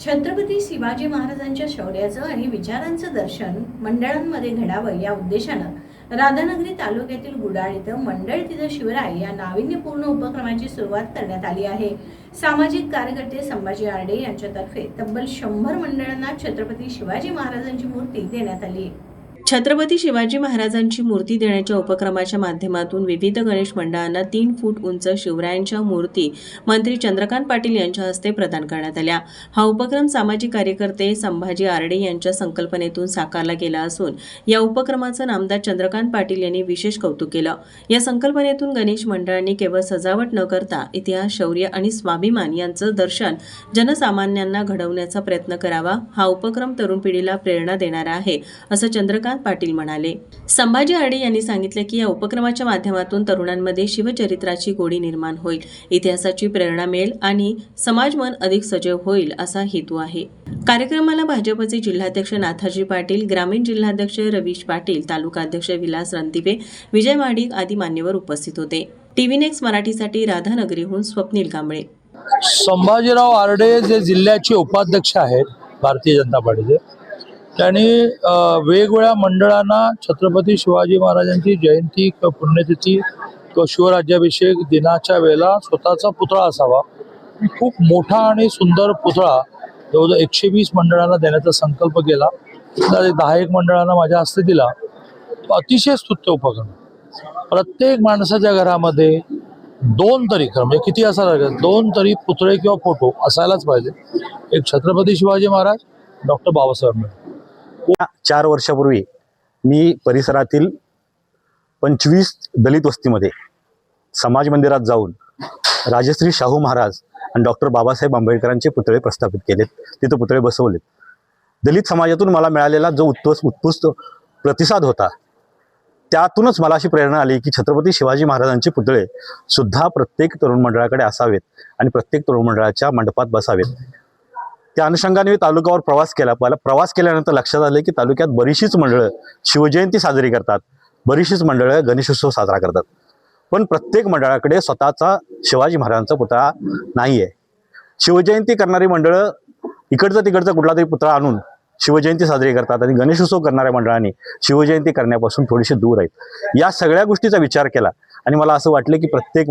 छत्रपती शिवाजी महाराजांच्या शौर्याचं आणि विचारांचं दर्शन मंडळांमध्ये घडावं या उद्देशानं राधानगरी तालुक्यातील गुडाळ इथं मंडळ तिथं शिवराय या नाविन्यपूर्ण उपक्रमाची सुरुवात करण्यात आली आहे. सामाजिक कार्यकर्ते संभाजी आर्डे यांच्यातर्फे तब्बल शंभर मंडळांना छत्रपती शिवाजी महाराजांची मूर्ती देण्यात आली. आहे छत्रपती शिवाजी महाराजांची मूर्ती देण्याच्या उपक्रमाच्या माध्यमातून विविध गणेश मंडळांना तीन फूट उंच शिवरायांच्या मूर्ती मंत्री चंद्रकांत पाटील यांच्या हस्ते प्रदान करण्यात आल्या. हा उपक्रम सामाजिक कार्यकर्ते संभाजी आरडे यांच्या संकल्पनेतून साकारला गेला असून या उपक्रमाचं नामदार चंद्रकांत पाटील यांनी विशेष कौतुक केलं. या संकल्पनेतून गणेश मंडळांनी केवळ सजावट न करता इतिहास शौर्य आणि स्वाभिमान यांचं दर्शन जनसामान्यांना घडवण्याचा प्रयत्न करावा. हा उपक्रम तरुण पिढीला प्रेरणा देणारा आहे असं चंद्रकांत पाटील म्हणाले संभाजी आडे यांनी सांगितले की या उपक्रमाच्या माध्यमातून तरुणांमध्ये शिवचरित्राची गोडी निर्माण होईल. इतिहासाची प्रेरणा मिळेल आणि समाजमन अधिक सजीव होईल असा हेतू आहे. कार्यक्रमाला भाजपचे जिल्हाध्यक्ष नाथाजी पाटील ग्रामीण जिल्हाध्यक्ष रवीश पाटील तालुकाध्यक्ष विलास रणदिवे विजय माडिक आदी मान्यवर उपस्थित होते. टीव्ही नेक्स्ट मराठीसाठी राधानगरीहून स्वप्नील कांबळे. संभाजीराव आर्डे जे जिल्ह्याचे उपाध्यक्ष आहेत भारतीय जनता पार्टीचे त्यांनी वेगवेगळ्या मंडळांना छत्रपती शिवाजी महाराजांची जयंती किंवा पुण्यतिथी किंवा शिवराज्याभिषेक दिनाच्या वेळेला स्वतःचा पुतळा असावा. खूप मोठा आणि सुंदर पुतळा जवळजवळ एकशे वीस मंडळांना देण्याचा संकल्प केला. दहा एक मंडळांना माझ्या हस्ते दिला. तो अतिशय स्तुत्य उपक्रम. प्रत्येक माणसाच्या घरामध्ये दोन तरी खरं म्हणजे किती असायला लागेल दोन तरी पुतळे किंवा फोटो असायलाच पाहिजे. एक छत्रपती शिवाजी महाराज डॉक्टर बाबासाहेब आंबेडकर. चार वर्षापूर्वी मी परिसरातील पंचवीस दलित वस्तीमध्ये समाज मंदिरात जाऊन राजश्री शाहू महाराज आणि डॉक्टर बाबासाहेब आंबेडकरांचे पुतळे प्रस्थापित केलेत. तिथं पुतळे बसवलेत. दलित समाजातून मला मिळालेला जो उत्तुस उत्कृष्ट प्रतिसाद होता त्यातूनच मला अशी प्रेरणा आली की छत्रपती शिवाजी महाराजांचे पुतळे सुद्धा प्रत्येक तरुण मंडळाकडे असावेत आणि प्रत्येक तरुण मंडळाच्या मंडपात बसावेत. त्या अनुषंगाने मी तालुक्यावर प्रवास केला. मला प्रवास केल्यानंतर लक्षात आलं की तालुक्यात बरीचशीच मंडळं शिवजयंती साजरी करतात. बरीचशीच मंडळं गणेशोत्सव साजरा करतात. पण प्रत्येक मंडळाकडे स्वतःचा शिवाजी महाराजांचा पुतळा नाही आहे शिवजयंती करणारी मंडळं इकडचं तिकडचा कुठला तरी पुतळा आणून शिवजयंती साजरी करतात आणि गणेशोत्सव करणाऱ्या मंडळांनी शिवजयंती करण्यापासून थोडीशी दूर आहेत. या सगळ्या गोष्टीचा विचार केला आणि मला असं वाटलं की प्रत्येक